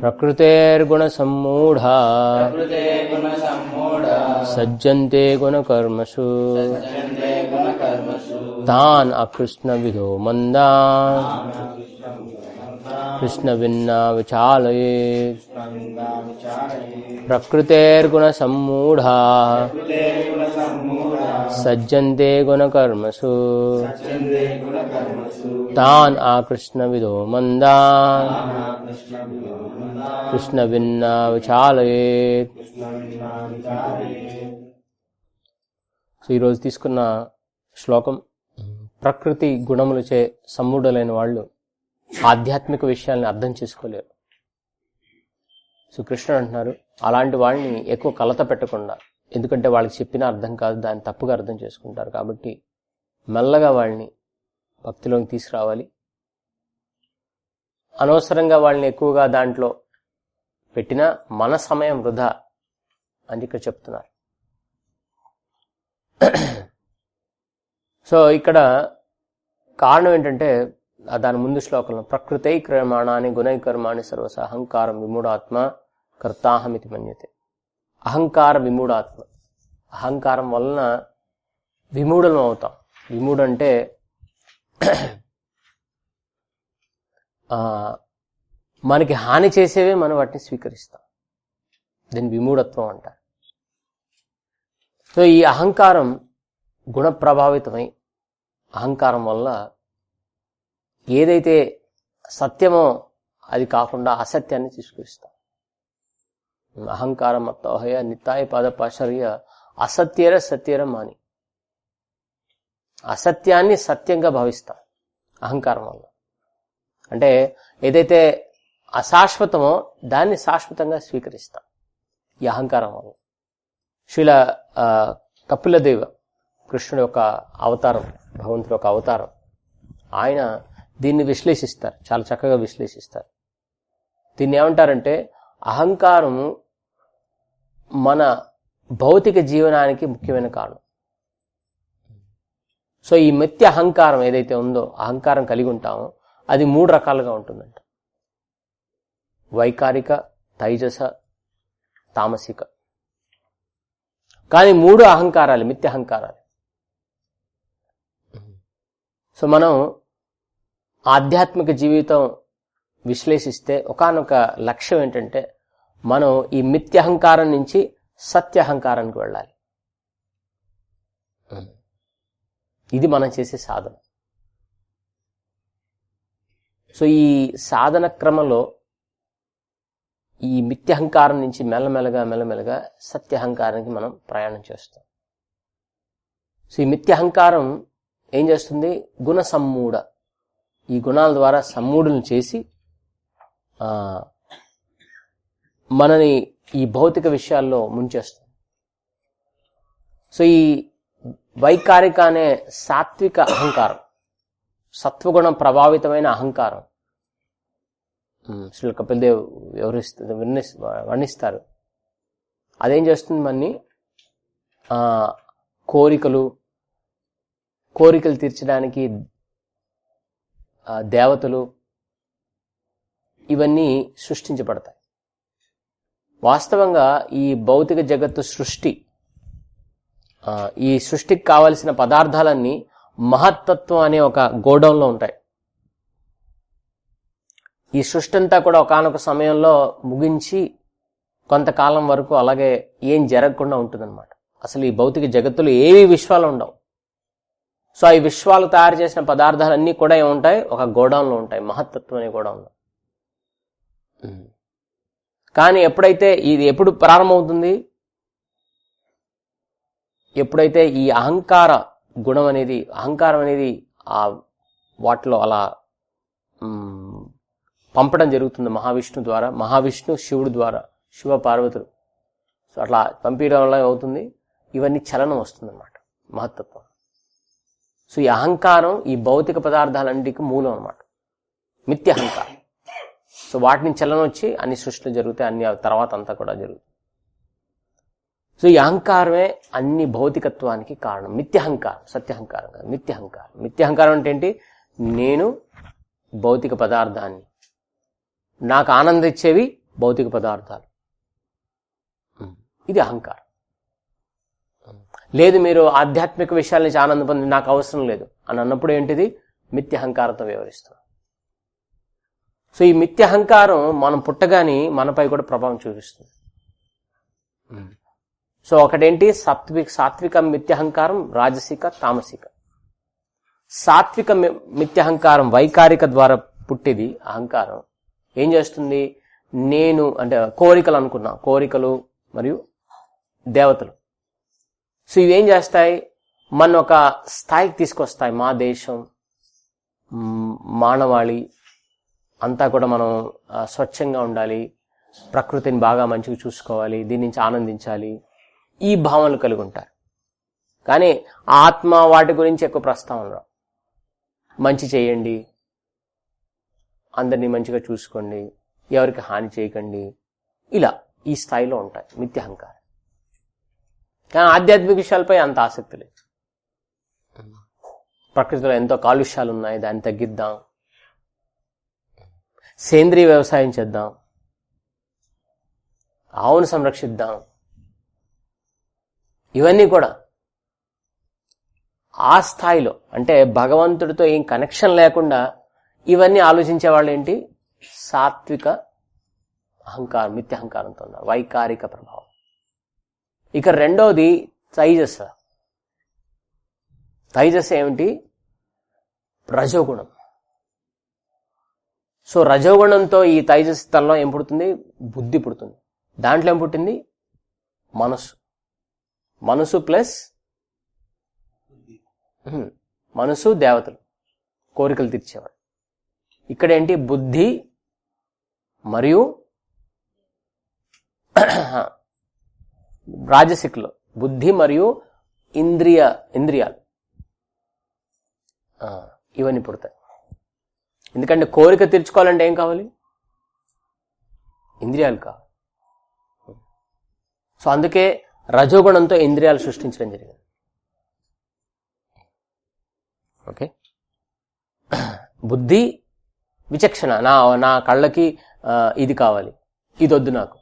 प्रकृतेर्गुणसम्मूढा। सज्जन्ते गुणकर्मसु। तान् अकृष्णविधो मन्दा। कृष्णविन्ना विचालये। प्रकृतेर्गुणसम्मूढा। విధో మందాన్ కృష్ణ విన్నా విచాలయే ప్రకృతేర్గుణసమ్మూఢా గుణకర్మసు తాన్ ఆకృష్ణ కృష్ణ విన్నా విచాలయేత్ సో ఈరోజు తీసుకున్న శ్లోకం ప్రకృతి గుణములచే సమ్ముడలైన వాళ్ళు ఆధ్యాత్మిక విషయాల్ని అర్థం చేసుకోలేరు. సో కృష్ణుడు అంటున్నారు అలాంటి వాళ్ళని ఎక్కువ కలత పెట్టకుండా ఎందుకంటే వాళ్ళకి చెప్పినా అర్థం కాదు దాన్ని తప్పుగా అర్థం చేసుకుంటారు కాబట్టి మెల్లగా వాళ్ళని భక్తిలోకి తీసుకురావాలి. అనవసరంగా వాళ్ళని ఎక్కువగా దాంట్లో పెట్టినా మన సమయం వృధా అని ఇక్కడ చెప్తున్నారు. సో ఇక్కడ కారణం ఏంటంటే దాని ముందు శ్లోకంలో ప్రకృతై క్రమాణాన్ని గుణైకర్మాణి సర్వస అహంకారం విమూఢాత్మ కర్తాహమితి మన్యతే. అహంకార విమూఢాత్మ అహంకారం వలన విమూఢం అవుతాం. విమూఢంటే మనకి హాని చేసేవే మనం వాటిని స్వీకరిస్తాం. దీన్ని విమూఢత్వం అంటారు. సో ఈ అహంకారం గుణప్రభావితమై అహంకారం వల్ల ఏదైతే సత్యమో అది కాకుండా అసత్యాన్ని తీసుకొస్తాం. అహంకారం అత్తోహయ నిత్తాయ పద పాశర్య అసత్యర సత్యర మాని. అసత్యాన్ని సత్యంగా భావిస్తాం అహంకారం వల్ల. అంటే ఏదైతే అశాశ్వతమో దాన్ని శాశ్వతంగా స్వీకరిస్తాం ఈ అహంకారం వల్ల. శిల కపిలదేవ కృష్ణుడి యొక్క అవతారం భగవంతుడు యొక్క అవతారం ఆయన దీన్ని విశ్లేషిస్తారు చాలా చక్కగా విశ్లేషిస్తారు. దీన్ని ఏమంటారంటే అహంకారం మన భౌతిక జీవనానికి ముఖ్యమైన కారణం. సో ఈ మెత్తి అహంకారం ఏదైతే ఉందో అహంకారం కలిగి ఉంటామో అది మూడు రకాలుగా ఉంటుందంట. వైకారిక తైజస తామసిక. కానీ మూడు అహంకారాలు మిత్య అహంకారాలు. సో మనం ఆధ్యాత్మిక జీవితం విశ్లేషిస్తే ఒకానొక లక్ష్యం ఏంటంటే మనం ఈ మిథ్యహంకారం నుంచి సత్యహంకారానికి వెళ్ళాలి. ఇది మనం చేసే సాధన. సో ఈ సాధన క్రమంలో ఈ మిథ్యహంకారం నుంచి మెల్లమెల్లగా మెల్లమెల్లగా సత్యహంకారానికి మనం ప్రయాణం చేస్తాం. సో ఈ మిథ్యహంకారం ఏం చేస్తుంది? గుణ సమ్మూఢ ఈ గుణాల ద్వారా సమ్మూఢులను చేసి మనని ఈ భౌతిక విషయాల్లో ముంచేస్తుంది. సో ఈ వైకారిక అనే సాత్విక అహంకారం సత్వగుణం ప్రభావితమైన అహంకారం శ్రీ కపిల్దేవ్ వివరిస్తుంది వర్ణిస్ వర్ణిస్తారు. అదేం చేస్తుంది మన్ని? కోరికలు కోరికలు తీర్చడానికి దేవతలు ఇవన్నీ సృష్టించబడతాయి. వాస్తవంగా ఈ భౌతిక జగత్తు సృష్టి ఈ సృష్టికి కావలసిన పదార్థాలన్నీ మహత్తత్వం అనే ఒక గోడౌన్లో ఉంటాయి. ఈ సృష్టి అంతా కూడా ఒకనొక సమయంలో ముగించి కొంతకాలం వరకు అలాగే ఏం జరగకుండా ఉంటుందన్నమాట. అసలు ఈ భౌతిక జగత్తులో ఏవి విశ్వాలు ఉండవు. సో ఈ విశ్వాలు తయారు చేసిన పదార్థాలన్నీ కూడా ఏముంటాయి? ఒక గోడౌన్లో ఉంటాయి. మహత్తత్వం అనే గోడౌన్లో. కానీ ఎప్పుడైతే ఇది ఎప్పుడు ప్రారంభమవుతుంది? ఎప్పుడైతే ఈ అహంకార గుణం అనేది అహంకారం అనేది ఆ వాటిలో అలా పంపడం జరుగుతుంది మహావిష్ణు ద్వారా మహావిష్ణు శివుడు ద్వారా శివ పార్వతులు సో అట్లా పంపించడం వల్ల ఏమవుతుంది? ఇవన్నీ చలనం వస్తుంది అనమాట మహత్తత్వం. సో ఈ అహంకారం ఈ భౌతిక పదార్థాలన్నిటికీ మూలం అనమాట మిథ్య అహంకారం. సో వాటి నుంచి చలనం వచ్చి అన్ని సృష్టిలు జరుగుతాయి అన్ని ఆ తర్వాత అంతా కూడా జరుగుతుంది సో ఈ అహంకారమే అన్ని భౌతికత్వానికి కారణం. మిథ్యహంకారం సత్యహంకారం కాదు. మిథ్యహంకారం. మిథ్యహంకారం అంటే ఏంటి? నేను భౌతిక పదార్థాన్ని నాకు ఆనందించేవి భౌతిక పదార్థాలు. ఇది అహంకారం. లేదు మీరు ఆధ్యాత్మిక విషయాల నుంచి ఆనందం పొంది నాకు అవసరం లేదు అని అన్నప్పుడు ఏంటిది? మిథ్యహంకారంతో అహంకారంతో సో ఈ మిథ్య అహంకారం మనం పుట్టగాని మనపై కూడా ప్రభావం చూపిస్తుంది. సో ఒకటేంటి? సాత్విక సాత్విక మిథ్యహంకారం రాజసిక తామసిక. సాత్విక మి- మిథ్యహంకారం వైకారిక ద్వారా పుట్టేది అహంకారం. ఏం చేస్తుంది? నేను అంటే కోరికలు అనుకున్నా కోరికలు మరియు దేవతలు. సో ఇవేం చేస్తాయి? మన ఒక స్థాయికి తీసుకొస్తాయి మా దేశం మానవాళి అంతా కూడా మనం స్వచ్ఛంగా ఉండాలి. ప్రకృతిని బాగా మంచిగా చూసుకోవాలి. దీని నుంచి ఆనందించాలి. ఈ భావనలు కలిగి ఉంటారు కానీ ఆత్మ వాటి గురించి ఎక్కువ ప్రస్తావన రావు. మంచి చేయండి. అందరినీ మంచిగా చూసుకోండి. ఎవరికి హాని చేయకండి. ఇలా ఈ స్థాయిలో ఉంటాయి మిథ్యహంకారం. కానీ ఆధ్యాత్మిక విషయాలపై అంత ఆసక్తి లేదు. ప్రకృతిలో ఎంతో కాలుష్యాలు ఉన్నాయి దాన్ని తగ్గిద్దాం. సేంద్రీయ వ్యవసాయం చేద్దాం. ఆవును సంరక్షిద్దాం. ఇవన్నీ కూడా ఆ స్థాయిలో అంటే భగవంతుడితో ఏం కనెక్షన్ లేకుండా ఇవన్నీ ఆలోచించే వాళ్ళు ఏంటి? సాత్విక అహంకారం మిథ్యహంకారంతో ఉన్నారు. వైకారిక ప్రభావం. ఇక రెండోది తైజస్ తైజస్ ఏమిటి? రజోగుణం సో రజోగుణంతో ఈ తైజస్ తలలో ఏం పుడుతుంది? బుద్ధి పుడుతుంది. దాంట్లో ఏం పుట్టింది? మనసు మనసు ప్లస్ మనసు దేవతలు. కోరికలు తీర్చేవాడు ఇక్కడ ఏంటి? బుద్ధి మరియు రాజసిక్లో బుద్ధి మరియు ఇంద్రియ ఇంద్రియాలు. ఇవన్నీ పుడతాయి. ఎందుకంటే కోరిక తీర్చుకోవాలంటే ఏం కావాలి? ఇంద్రియాలు కావాలి. సో అందుకే రజోగుణంతో ఇంద్రియాలు సృష్టించడం జరిగింది. ఓకే? బుద్ధి విచక్షణ. నా నా కళ్ళకి ఇది కావాలి. ఇది వద్దు నాకు.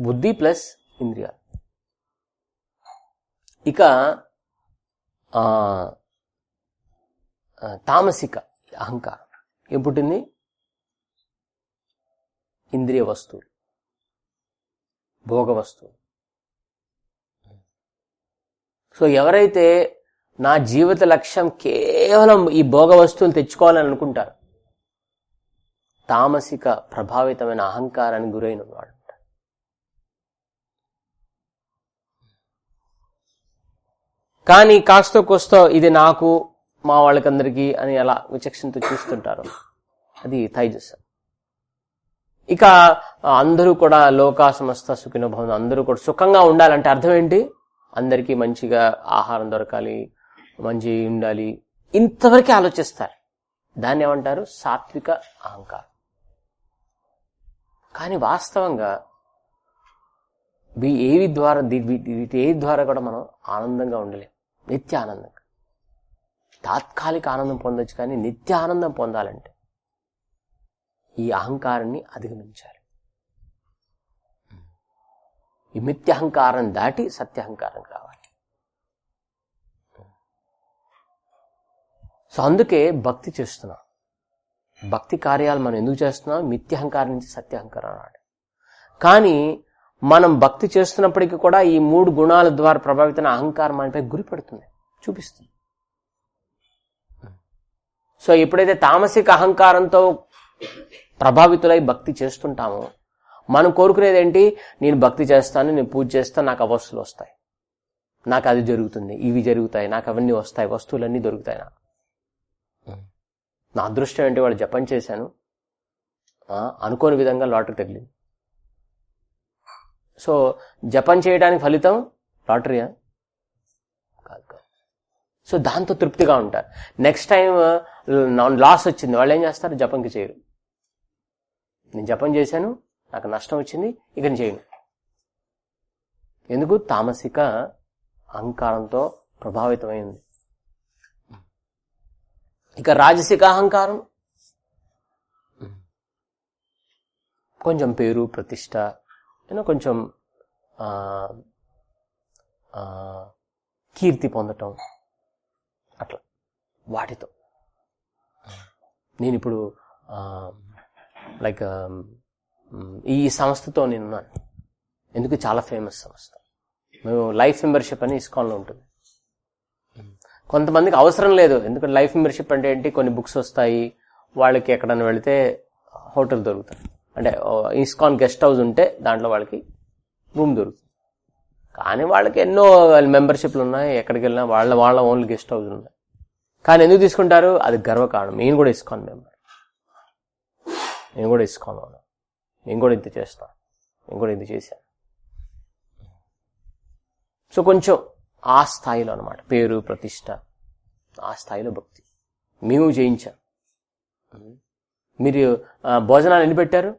బుద్ధి ప్లస్ ఇంద్రియాలు. ఇక తామసిక. అహంకారం. ఏం పుట్టింది? ఇంద్రియ వస్తువులు. భోగ వస్తువులు సో ఎవరైతే నా జీవిత లక్ష్యం కేవలం ఈ భోగ వస్తువులు తెచ్చుకోవాలని అనుకుంటారు తామసిక ప్రభావితమైన అహంకారానికి గురైన వాడు కానీ కాస్త కోస్తో ఇది నాకు మా వాళ్ళకందరికీ అని అలా విచక్షణతో చూస్తుంటారు. అది తైజస్. ఇక అందరూ కూడా లోకా సమస్త సుఖిన భవన అందరూ కూడా సుఖంగా ఉండాలంటే అర్థం ఏంటి? అందరికీ మంచిగా ఆహారం దొరకాలి మంచి ఉండాలి. ఇంతవరకే ఆలోచిస్తారు. దాన్ని ఏమంటారు? సాత్విక అహంకారం. కానీ వాస్తవంగా ఏవి ద్వారా వీటి ఏ ద్వారా కూడా మనం ఆనందంగా ఉండలేం. నిత్య ఆనందంగా తాత్కాలిక ఆనందం పొందొచ్చు కానీ నిత్య ఆనందం పొందాలంటే ఈ అహంకారాన్ని అధిగమించాలి. ఈ మిథ్యహంకారం దాటి సత్యహంకారం కావాలి. సో అందుకే భక్తి చేస్తున్నాం. భక్తి కార్యాలు మనం ఎందుకు చేస్తున్నాం? మిథ్యహంకారం నుంచి సత్యహంకారం రాడు కానీ మనం భక్తి చేస్తున్నప్పటికీ కూడా ఈ మూడు గుణాల ద్వారా ప్రభావితమైన అహంకారం మనపై గురిపెడుతుంది. చూపిస్తుంది. సో ఎప్పుడైతే తామసిక అహంకారంతో ప్రభావితులై భక్తి చేస్తుంటామో మనం కోరుకునేది ఏంటి నేను భక్తి చేస్తాను నేను పూజ చేస్తాను నాకు అవస్థలు వస్తాయి. నాకు అది జరుగుతుంది ఇవి జరుగుతాయి నాకు అవన్నీ వస్తాయి వస్తువులన్నీ దొరుకుతాయి నాకు. నా అదృష్టం ఏంటి? వాళ్ళు జపం చేశాను. అనుకోని విధంగా లాటరీ తగిలింది. సో జపం చేయడానికి ఫలితం లాటరీయా? కాదు కాదు. సో దాంతో తృప్తిగా ఉంటారు. నెక్స్ట్ టైం లాస్ వచ్చింది. వాళ్ళు ఏం చేస్తారు? జపంకి చేయరు. నేను జపం చేశాను. నాకు నష్టం వచ్చింది. ఇక నేను చేయను. ఎందుకు? తామసిక అహంకారంతో ప్రభావితమైంది. ఇక రాజసిక అహంకారం. కొంచెం పేరు ప్రతిష్ట ఏదో కొంచెం కీర్తి పొందటం. అట్లా. వాటితో. నేను ఇప్పుడు లైక్ ఈ సంస్థతో నేనున్నాను. ఎందుకు చాలా ఫేమస్ సంస్థ. మేము లైఫ్ మెంబర్షిప్ అని ఇస్కాన్లో ఉంటుంది. కొంతమందికి అవసరం లేదు. ఎందుకంటే లైఫ్ మెంబర్షిప్ అంటే ఏంటి? కొన్ని బుక్స్ వస్తాయి. వాళ్ళకి ఎక్కడైనా వెళితే హోటల్ దొరుకుతాయి. అంటే ఇస్కాన్ గెస్ట్ హౌస్ ఉంటే దాంట్లో వాళ్ళకి రూమ్ దొరుకుతుంది. కానీ వాళ్ళకి ఎన్నో మెంబర్షిప్లు ఉన్నాయి. ఎక్కడికి వెళ్ళినా వాళ్ళ వాళ్ళ ఓన్లీ గెస్ట్ హౌస్ ఉన్నాయి కానీ ఎందుకు తీసుకుంటారు? అది గర్వకారణం. నేను కూడా ఇస్కాన్ మెంబర్. నేను కూడా ఇస్కాన్ నేను కూడా ఇంత చేస్తాను నేను కూడా ఇంత చేశాను. సో కొంచెం ఆ స్థాయిలో అనమాట పేరు ప్రతిష్ట ఆ స్థాయిలో భక్తి. మేము జయించాం. మీరు భోజనాలు ఎన్ని పెట్టారు?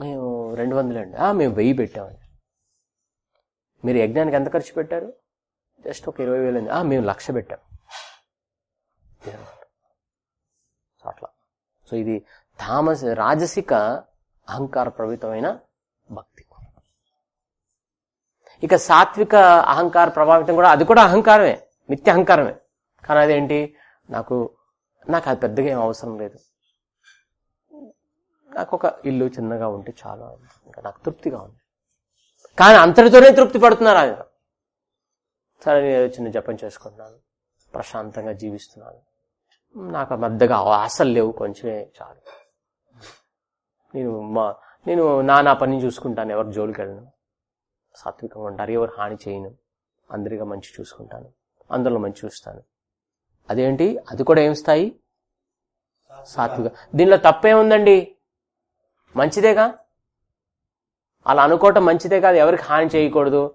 మేము రెండు వందలు అండి మేము వెయ్యి పెట్టామండి. మీరు యజ్ఞానికి ఎంత ఖర్చు పెట్టారు? జస్ట్ ఒక ఇరవై వేలు మేము లక్ష పెట్టాం. సో అట్లా. సో ఇది తామస రాజసిక అహంకార ప్రభావితమైన భక్తి. ఇక సాత్విక అహంకార ప్రభావితం కూడా అది కూడా అహంకారమే నిత్య అహంకారమే కానీ అదేంటి? నాకు నాకు అది పెద్దగా ఏం అవసరం లేదు. నాకు ఒక ఇల్లు చిన్నగా ఉంటే చాలా ఇంకా నాకు తృప్తిగా ఉంది. కానీ అంతటితోనే తృప్తి పడుతున్నారు ఆయన. సరే నేను చిన్న జపం చేసుకుంటున్నాను. ప్రశాంతంగా జీవిస్తున్నాను. నాకు పెద్దగా ఆశలు లేవు కొంచెమే చాలు. నేను మా నేను నా నా పని చూసుకుంటాను ఎవరు జోలికి వెళ్ళను. సాత్వికంగా ఉంటారు ఎవరు హాని చేయను. అందరిగా మంచి చూసుకుంటాను అందరిలో మంచి చూస్తాను. అదేంటి? అది కూడా ఏం స్థాయి? సాత్విక. దీనిలో తప్పేముందండి? మంచిదేగా? అలా అనుకోవటం మంచిదే కాదు ఎవరికి హాని చేయకూడదు.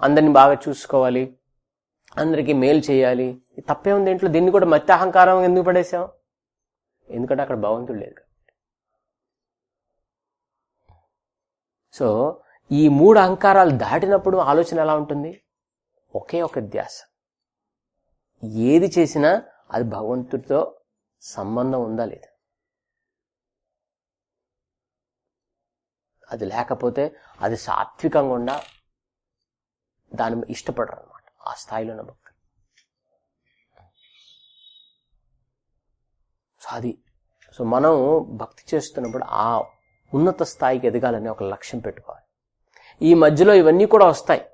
అందరిని బాగా చూసుకోవాలి. అందరికీ మేలు చేయాలి. తప్పే ఉంది ఇంట్లో. దీన్ని కూడా మత్య అహంకారం ఎందుకు పడేసాం ఎందుకంటే అక్కడ భగవంతుడు లేదు కాబట్టి. సో ఈ మూడు అహంకారాలు దాటినప్పుడు ఆలోచన ఎలా ఉంటుంది? ఒకే ఒక ధ్యాస. ఏది చేసినా అది భగవంతుడితో సంబంధం ఉందా లేదా? అది లేకపోతే అది సాత్వికంగా ఉండా? దాని ఇష్టపడరు ఆ స్థాయిలో ఉన్న భక్తులు. సో అది సో మనం భక్తి చేస్తున్నప్పుడు ఆ ఉన్నత స్థాయికి ఎదగాలని ఒక లక్ష్యం పెట్టుకోవాలి. ఈ మధ్యలో ఇవన్నీ కూడా వస్తాయి.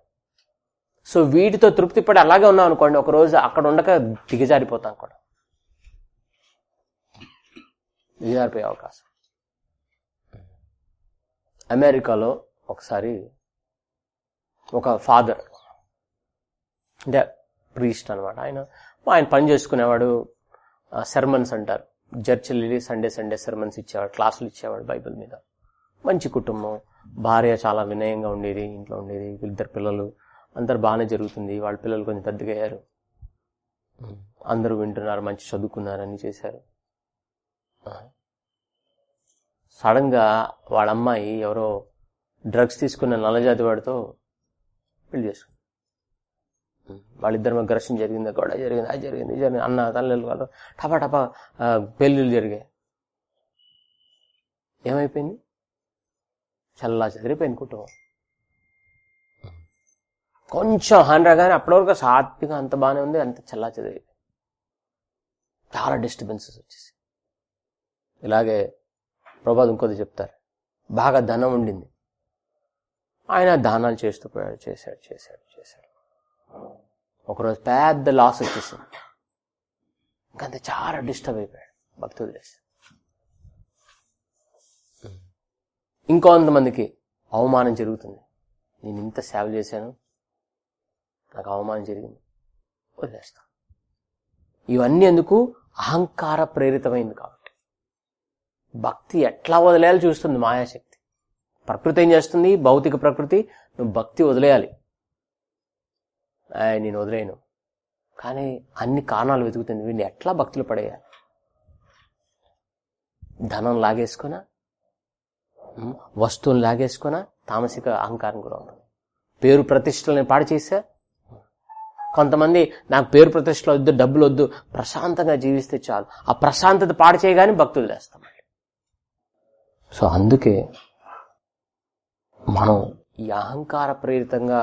సో వీటితో తృప్తి పడి అలాగే ఉన్నాం అనుకోండి ఒక రోజు అక్కడ ఉండక దిగజారిపోతాం కూడా. దిగజారిపోయే అవకాశం. అమెరికాలో ఒకసారి ఒక ఫాదర్ అంటే ప్రీస్ట్ అనమాట ఆయన ఆయన పని చేసుకునేవాడు సెర్మన్స్ అంటారు. చర్చిలు వెళ్ళి సండే సండే సెర్మన్స్ ఇచ్చేవాడు క్లాసులు ఇచ్చేవాడు బైబిల్ మీద. మంచి కుటుంబం. భార్య చాలా వినయంగా ఉండేది ఇంట్లో ఉండేది ఇద్దరు పిల్లలు. అందరు బాగానే జరుగుతుంది. వాళ్ళ పిల్లలు కొంచెం పెద్దగా అయ్యారు అందరూ వింటున్నారు మంచి చదువుకున్నారు అన్ని చేశారు. సడన్గా వాళ్ళ అమ్మాయి ఎవరో డ్రగ్స్ తీసుకున్న నల్లజాతి వాడితో పెళ్ళి చేసుకుంది. వాళ్ళిద్దరి మధ్య ఘర్షణ జరిగింది గొడవ జరిగింది అది జరిగింది జరిగింది అన్న తల్లి వాళ్ళు టపా టపా పెళ్ళిళ్ళు జరిగాయి. ఏమైపోయింది? చల్లా చెదిరిపోయింది కుటుంబం. కొంచెం హండ్రా కానీ అప్పటివరకు సాత్విక అంత బాగానే ఉంది అంత చల్లా చెదిరిపోయింది. చాలా డిస్టర్బెన్సెస్ వచ్చేసి ఇలాగే ప్రభాద్ ఇంకోది చెప్తారు. బాగా ధనం ఉండింది. ఆయన దానాలు చేస్తూ పోయాడు చేశాడు చేశాడు. ఒకరోజు పెద్ద లాస్ వచ్చేసింది. ఇంకంత చాలా డిస్టర్బ్ అయిపోయాడు భక్తులు చేసి. ఇంకొంతమందికి అవమానం జరుగుతుంది. నేను ఇంత సేవ చేశాను నాకు అవమానం జరిగింది. వదిలేస్తా. ఇవన్నీ ఎందుకు? అహంకార ప్రేరితమైంది కాబట్టి. భక్తి ఎట్లా వదిలేయాలి చూస్తుంది మాయాశక్తి. ప్రకృతి ఏం చేస్తుంది? భౌతిక ప్రకృతి. నువ్వు భక్తి వదిలేయాలి. నేను వదిలేను. కానీ అన్ని కారణాలు వెతుకుతుంది వీడిని ఎట్లా భక్తులు పడేయాలి ధనం లాగేసుకున్నా వస్తువుని లాగేసుకున్నా తామసిక అహంకారం కూడా ఉంటుంది పేరు ప్రతిష్టలని పాడు చేశా? కొంతమంది నాకు పేరు ప్రతిష్టలు వద్దు డబ్బులు వద్దు ప్రశాంతంగా జీవిస్తే చాలు. ఆ ప్రశాంతత పాడు చేయగానే భక్తులు చేస్తాం సో అందుకే మనం ఈ అహంకార ప్రేరితంగా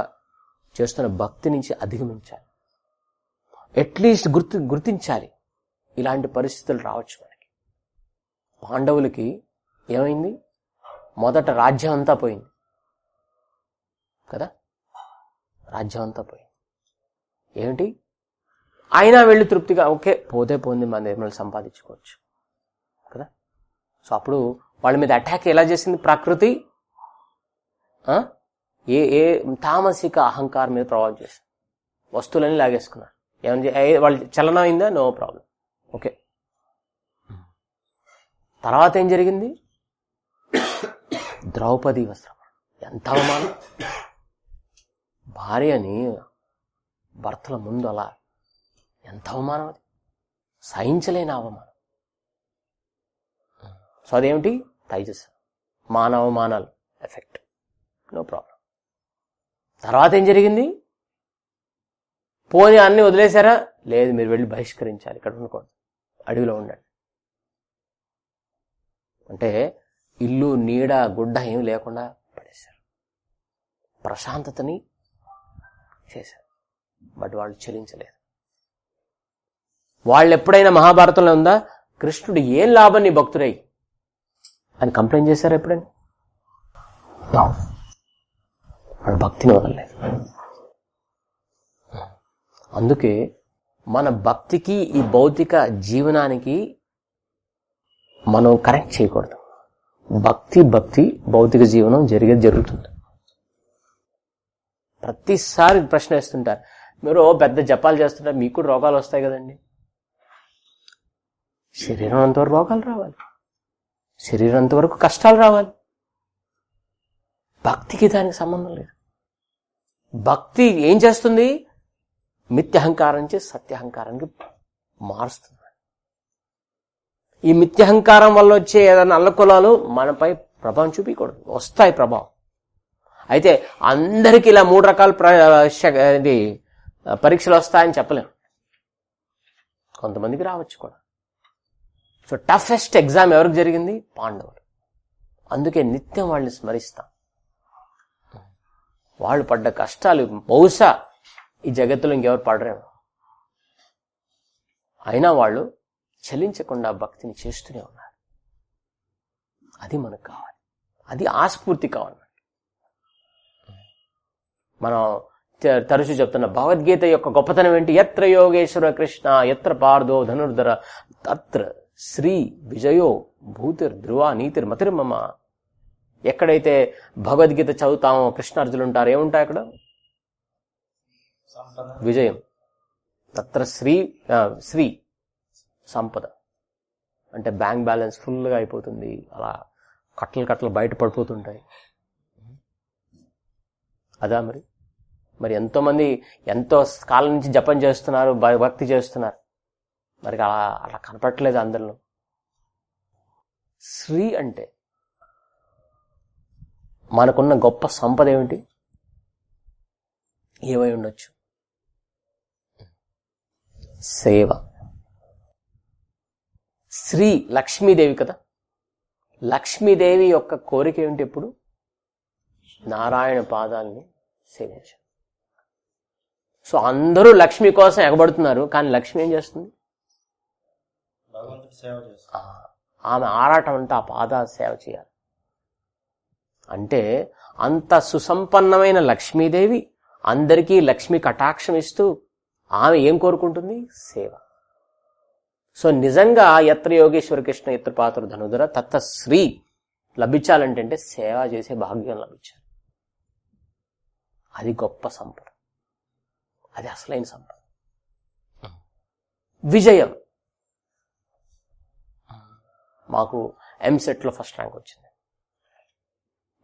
చేస్తున్న భక్తి నుంచి అధిగమించాలి. అట్లీస్ట్ గుర్తు గుర్తించాలి. ఇలాంటి పరిస్థితులు రావచ్చు మనకి. పాండవులకి ఏమైంది? మొదట రాజ్యం అంతా పోయింది. కదా? రాజ్యం అంతా పోయింది. ఏమిటి? అయినా వెళ్ళి తృప్తిగా ఓకే పోతే పోంది మన నిర్మలు సంపాదించుకోవచ్చు. కదా? సో అప్పుడు వాళ్ళ మీద అటాక్ ఎలా చేసింది? ప్రకృతి? ఆ? ఏ ఏ తామసిక అహంకారం మీద ప్రభావం చేసింది వస్తువులన్నీ లాగేసుకున్నారు ఏమని వాళ్ళు చలనం అయిందా? No problem. ఓకే. తర్వాత ఏం జరిగింది? ద్రౌపది వస్త్రం ఎంత అవమానం. భార్యని భర్తల ముందు అలా ఎంత అవమానం అది. సహించలేని అవమానం. సో అదేమిటి? తైజస్. మానవమానాలు. ఎఫెక్ట్. No problem. తర్వాత ఏం జరిగింది? పోనీ అన్ని వదిలేశారా? లేదు మీరు వెళ్ళి బహిష్కరించాలి ఇక్కడ ఉండకూడదు. అడవిలో ఉండండి. అంటే ఇల్లు నీడ గుడ్డ ఏమి లేకుండా పడేశారు. ప్రశాంతతని చేశారు. బట్ వాళ్ళు చెలించలేదు వాళ్ళు ఎప్పుడైనా మహాభారతంలో ఉందా? కృష్ణుడు ఏం లాభం నీ భక్తురై అని కంప్లైంట్ చేశారు ఎప్పుడైనా? వాడు భక్తిని వదలలేదు. అందుకే మన భక్తికి ఈ భౌతిక జీవనానికి మనం కరెక్ట్ చేయకూడదు. భక్తి భక్తి భౌతిక జీవనం జరిగేది జరుగుతుంది ప్రతిసారి ప్రశ్న వేస్తుంటారు. మీరు పెద్ద జపాలు చేస్తుంటారు మీకు కూడా రోగాలు వస్తాయి కదండి. శరీరం అంతవరకు రోగాలు రావాలి. శరీరం అంతవరకు కష్టాలు రావాలి. భక్తికి దానికి సంబంధం లేదు. భక్తి ఏం చేస్తుంది? మిథ్యహంకారం నుంచి సత్యహంకారానికి మారుస్తుంది. ఈ మిథ్యహంకారం వల్ల వచ్చే ఏదైనా అల్లకులాలు మనపై ప్రభావం చూపించకూడదు వస్తాయి ప్రభావం. అయితే అందరికీ ఇలా మూడు రకాల ఇది పరీక్షలు వస్తాయని చెప్పలేము కొంతమందికి రావచ్చు కూడా. సో టఫెస్ట్ ఎగ్జామ్ ఎవరికి జరిగింది? పాండవులు. అందుకే నిత్యం వాళ్ళని స్మరిస్తాం. వాళ్ళు పడ్డ కష్టాలు బహుశా ఈ జగత్తులో ఇంకెవరు పడరేమో. అయినా వాళ్ళు చలించకుండా భక్తిని చేస్తూనే ఉన్నారు. అది మనకు కావాలి. అది ఆస్ఫూర్తి కావాలి. మనం తరచు తరచూ చెప్తున్న భగవద్గీత యొక్క గొప్పతనం ఏంటి? ఎత్ర యోగేశ్వర కృష్ణ ఎత్ర పార్దో ధనుర్ధర తత్ర శ్రీ విజయో భూతిర్ ధ్రువ నీతిర్ మతిర్మమ ఎక్కడైతే భగవద్గీత చదువుతామో కృష్ణార్జులు ఉంటారు ఏముంటాయి అక్కడ? విజయం. తత్ర శ్రీ శ్రీ సంపద. అంటే బ్యాంక్ బ్యాలెన్స్ ఫుల్గా అయిపోతుంది. అలా కట్టలు కట్టలు బయట పడిపోతుంటాయి. అదా మరి? మరి ఎంతోమంది ఎంతో కాలం నుంచి జపం చేస్తున్నారు భ- భక్తి చేస్తున్నారు. మరి అలా అలా కనపడట్లేదు అందరిలో. శ్రీ అంటే మనకున్న గొప్ప సంపద ఏమిటి? ఏమై ఉండొచ్చు? సేవ. శ్రీ లక్ష్మీదేవి కదా? లక్ష్మీదేవి యొక్క కోరిక ఏమిటి ఎప్పుడు నారాయణ పాదాలని సేవించారు సో అందరూ లక్ష్మి కోసం ఎగబడుతున్నారు కానీ లక్ష్మి ఏం చేస్తుంది? ఆమె ఆరాటం అంతా ఆ పాద సేవ చేయాలి. అంటే అంత సుసంపన్నమైన లక్ష్మీదేవి అందరికీ లక్ష్మి కటాక్షం ఇస్తూ ఆమె ఏం కోరుకుంటుంది? సేవ. సో నిజంగా ఎత్ర యోగేశ్వర కృష్ణ యత్రపాత్ర ధనుధర తత్త శ్రీ లభించాలంటే సేవ చేసే భాగ్యం లభించాలి. అది గొప్ప సంపద. అది అసలైన సంపద. విజయం. మాకు ఎంసెట్లో ఫస్ట్ ర్యాంక్ వచ్చింది.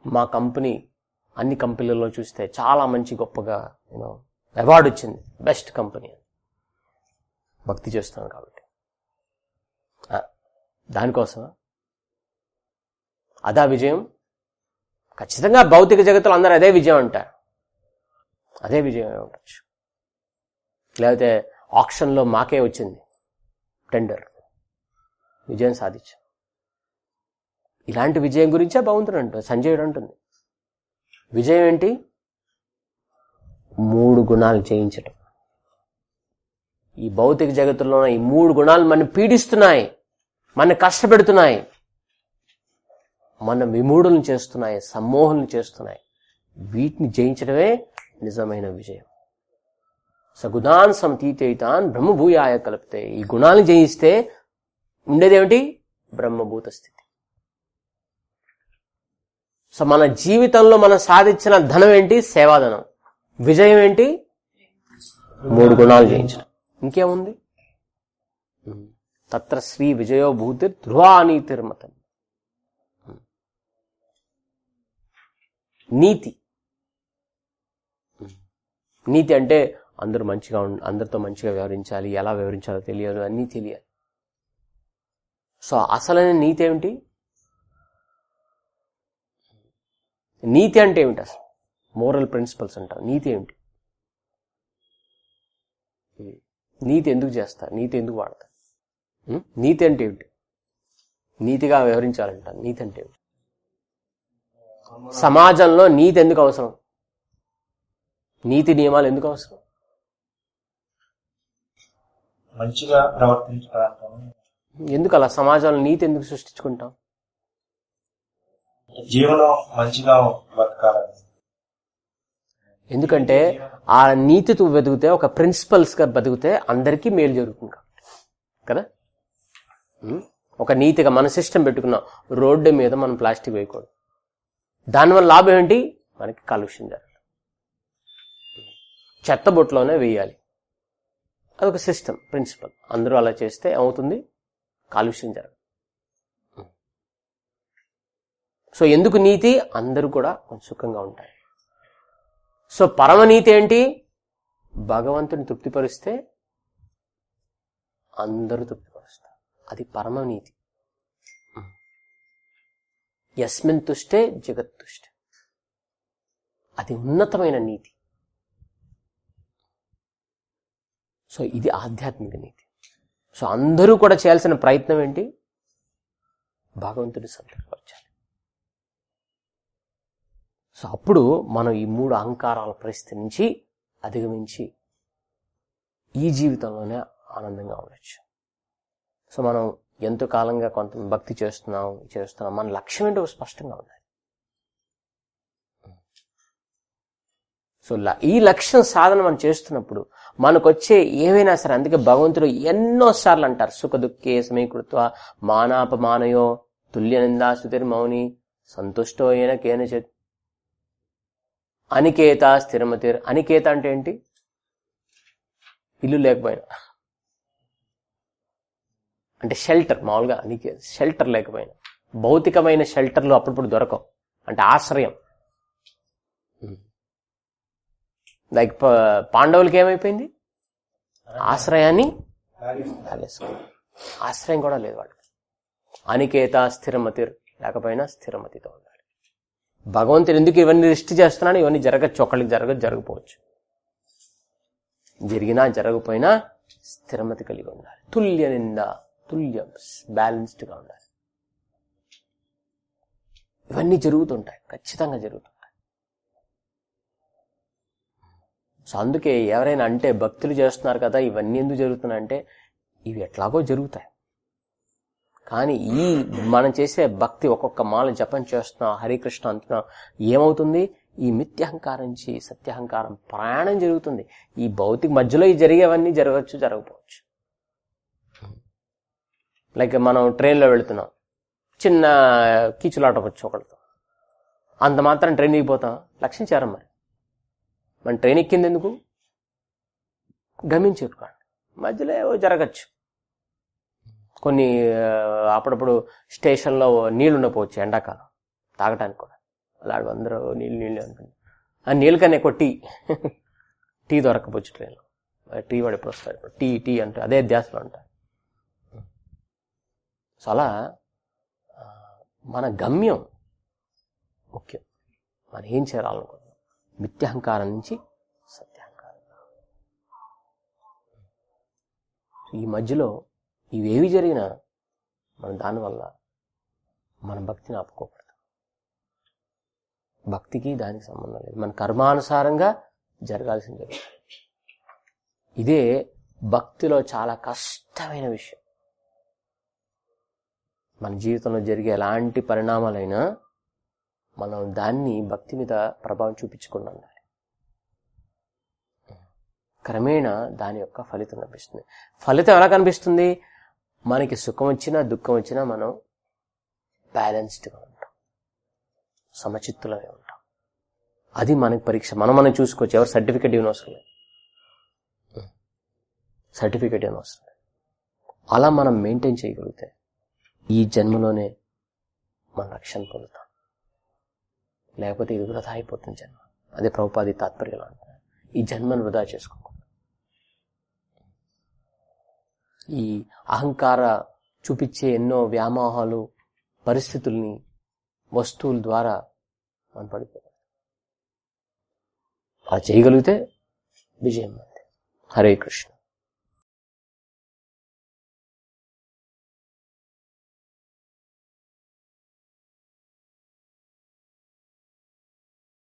మా కంపెనీ అన్ని కంపెనీలలో చూస్తే చాలా మంచి గొప్పగా యూనో అవార్డు వచ్చింది. బెస్ట్ కంపెనీ అని. భక్తి చేస్తాను కాబట్టి. దానికోసమా? అదా విజయం? ఖచ్చితంగా భౌతిక జగత్తులో అందరూ అదే విజయం అంటారు. అదే విజయం ఉండొచ్చు. లేకపోతే ఆప్షన్లో మాకే వచ్చింది. టెండర్. విజయం సాధించాం. ఇలాంటి విజయం గురించే భగవంతుడు అంటుంది సంజయుడు అంటుంది. విజయం ఏంటి? మూడు గుణాలు చేయించటం ఈ భౌతిక జగత్తులో ఈ మూడు గుణాలు మన పీడిస్తున్నాయి మన కష్టపెడుతున్నాయి మన విమూఢులను చేస్తున్నాయి సమ్మోహులను చేస్తున్నాయి. వీటిని జయించడమే నిజమైన విజయం. సగుణాన్ సంతీతేతాన్ బ్రహ్మభూయాయ కలిపితే. ఈ గుణాలను జయిస్తే ఉండేదేమిటి? బ్రహ్మభూత స్థితి. సో మన జీవితంలో మనం సాధించిన ధనం ఏంటి? సేవాధనం. విజయం ఏంటి? మూడు గుణాలు జయించడం ఇంకేముంది? తత్ర శ్రీ విజయో భూతిర్ ధ్రువానీతిర్మతం నీతి. నీతి అంటే అందరూ మంచిగా అందరితో మంచిగా వ్యవహరించాలి ఎలా వ్యవహరించాలో తెలియదు అన్నీ తెలియాలి. సో అసలైన నీతి ఏమిటి? నీతి అంటే ఏమిటి అసలు? మోరల్ ప్రిన్సిపల్స్ అంటారు. నీతి ఏమిటి? నీతి ఎందుకు చేస్తారు? నీతి ఎందుకు వాడతారు? నీతి అంటే ఏమిటి? నీతిగా వ్యవహరించాలంటారు. నీతి అంటే ఏమిటి? సమాజంలో నీతి ఎందుకు అవసరం? నీతి నియమాలు ఎందుకు అవసరం? మంచిగా ప్రవర్తించడానికి. ఎందుకు అలా సమాజంలో నీతి ఎందుకు సృష్టించుకుంటాం? జీవనం మంచిగా బతకాలని. ఎందుకంటే ఆ నీతితో బతికితే ఒక ప్రిన్సిపల్స్గా బతికితే అందరికీ మేలు జరుగుతుంది. కదా? ఒక నీతిగా మన సిస్టమ్ పెట్టుకున్నాం రోడ్డు మీద మనం ప్లాస్టిక్ వేయకూడదు. దానివల్ల లాభం ఏంటి? మనకి కాలుష్యం జరగదు చెత్త బొట్టులోనే వేయాలి. అదొక సిస్టమ్ ప్రిన్సిపల్ అందరూ అలా చేస్తే ఏమవుతుంది? కాలుష్యం జరగదు. సో ఎందుకు నీతి? అందరూ కూడా కొంచెం సుఖంగా ఉంటారు. సో పరమనీతి ఏంటి? భగవంతుని తృప్తిపరిస్తే అందరూ తృప్తిపరుస్తారు. అది పరమనీతి యస్మిన్ తుష్టే జగత్తుష్టే అది ఉన్నతమైన నీతి. సో ఇది ఆధ్యాత్మిక నీతి. సో అందరూ కూడా చేయాల్సిన ప్రయత్నం ఏంటి? భగవంతుని సంతృప్తిపరచాలి. సో అప్పుడు మనం ఈ మూడు అహంకారాల పరిస్థితి నుంచి అధిగమించి ఈ జీవితంలోనే ఆనందంగా ఉండొచ్చు. సో మనం ఎంతో కాలంగా కొంత భక్తి చేస్తున్నాం చేస్తున్నాం. మన లక్ష్యం ఏంటో స్పష్టంగా ఉండాలి. సో ల- ఈ లక్ష్యం సాధన మనం చేస్తున్నప్పుడు మనకొచ్చే ఏవైనా సరే అందుకే భగవంతుడు ఎన్నో సార్లు అంటారు. సుఖ దుఃఖే సమీకృత్వ మానాపమానయో తుల్య నిందాస్తుతిర్ మౌని సంతుష్టో అయిన కేనచిత్ అనికేత స్థిరమతిర్. అనికేత అంటే ఏంటి? ఇల్లు లేకపోయినా. అంటే షెల్టర్ మామూలుగా అనికేత షెల్టర్ లేకపోయినా. భౌతికమైన షెల్టర్లు అప్పుడప్పుడు దొరకవు. అంటే ఆశ్రయం. లైక్ పాండవులకి ఏమైపోయింది? ఆశ్రయాన్ని ఆశ్రయం కూడా లేదు వాళ్ళకి. అనికేత స్థిరమతిర్. లేకపోయినా స్థిరమతితో ఉండాలి. భగవంతుడు ఎందుకు ఇవన్నీ రిస్ట్ చేస్తున్నాను ఇవన్నీ జరగచ్చు. ఒకళ్ళకి జరగదు జరగపోవచ్చు జరిగినా జరగపోయినా స్థిరమతి కలిగి ఉండాలి. తుల్య నింద తుల్యం బ్యాలెన్స్డ్గా ఉండాలి. ఇవన్నీ జరుగుతుంటాయి. ఖచ్చితంగా జరుగుతుంటాయి. సో అందుకే ఎవరైనా అంటే భక్తులు చేస్తున్నారు కదా ఇవన్నీ ఎందుకు జరుగుతున్నాయంటే ఇవి ఎట్లాగో జరుగుతాయి. కానీ ఈ మనం చేసే భక్తి ఒక్కొక్క మాల జపం చేస్తున్నాం హరికృష్ణ అంటున్నా ఏమవుతుంది? ఈ మిథ్యహంకారం నుంచి సత్యహంకారం ప్రయాణం జరుగుతుంది. ఈ భౌతిక మధ్యలో ఈ జరిగేవన్నీ జరగచ్చు జరగకపోవచ్చు. లైక్ మనం ట్రైన్లో వెళుతున్నాం. చిన్న కీచులాట వచ్చు ఒకళ్ళతో. అంత మాత్రం ట్రైన్ దిగిపోతాం. లక్ష్యం చేరం మరి. మన ట్రైన్ ఎక్కింది ఎందుకు? గమనించుకోండి మధ్యలో జరగచ్చు. కొన్ని అప్పుడప్పుడు స్టేషన్లో నీళ్ళు ఉండకపోవచ్చు ఎండాకాలం. తాగటానికి కూడా. అలా అందరూ నీళ్ళు నీళ్ళు అనుకుంటారు. ఆ నీళ్ళ కన్నా ఎక్కువ టీ. టీ దొరకపోవచ్చు ట్రైన్లో. టీ వాడు ఎప్పుడు వస్తాడు టీ టీ అంటే అదే ధ్యాసలో ఉంటారు. సో అలా మన గమ్యం ముఖ్యం. మనం ఏం చేరాలనుకుంటున్నాం మిథ్యహంకారం నుంచి సత్యహంకారం. ఈ మధ్యలో ఇవేవి జరిగినా మనం దానివల్ల మన భక్తిని ఆపుకోకూడదు. భక్తికి దానికి సంబంధం లేదు. మన కర్మానుసారంగా జరగాల్సింది. జరుగుతుంది ఇదే భక్తిలో చాలా కష్టమైన విషయం. మన జీవితంలో జరిగే ఎలాంటి పరిణామాలైనా మనం దాన్ని భక్తి మీద ప్రభావం చూపించకుండా ఉండాలి. క్రమేణా దాని యొక్క ఫలితం కనిపిస్తుంది ఫలితం ఎలా కనిపిస్తుంది? మనకి సుఖం వచ్చినా దుఃఖం వచ్చినా మనం బ్యాలెన్స్డ్గా ఉంటాం. సమచిత్తులమే ఉంటాం. అది మనకి పరీక్ష. మనం మనం చూసుకోవచ్చు. ఎవరు సర్టిఫికేట్ ఇవ్వని అవసరం లేదు సర్టిఫికెట్ ఇవ్వని లేదు. అలా మనం మెయింటైన్ చేయగలిగితే ఈ జన్మలోనే మన రక్షణ పొందుతాం. లేకపోతే ఇది వృధా అయిపోతుంది జన్మ. అదే ప్రభుపాది తాత్పర్యంలో ఈ జన్మను వృధా చేసుకో ఈ అహంకార చూపించే ఎన్నో వ్యామోహాలు పరిస్థితుల్ని వస్తువుల ద్వారా మనం పడిపోతాం అలా చేయగలిగితే విజయం అంతే. హరే కృష్ణ.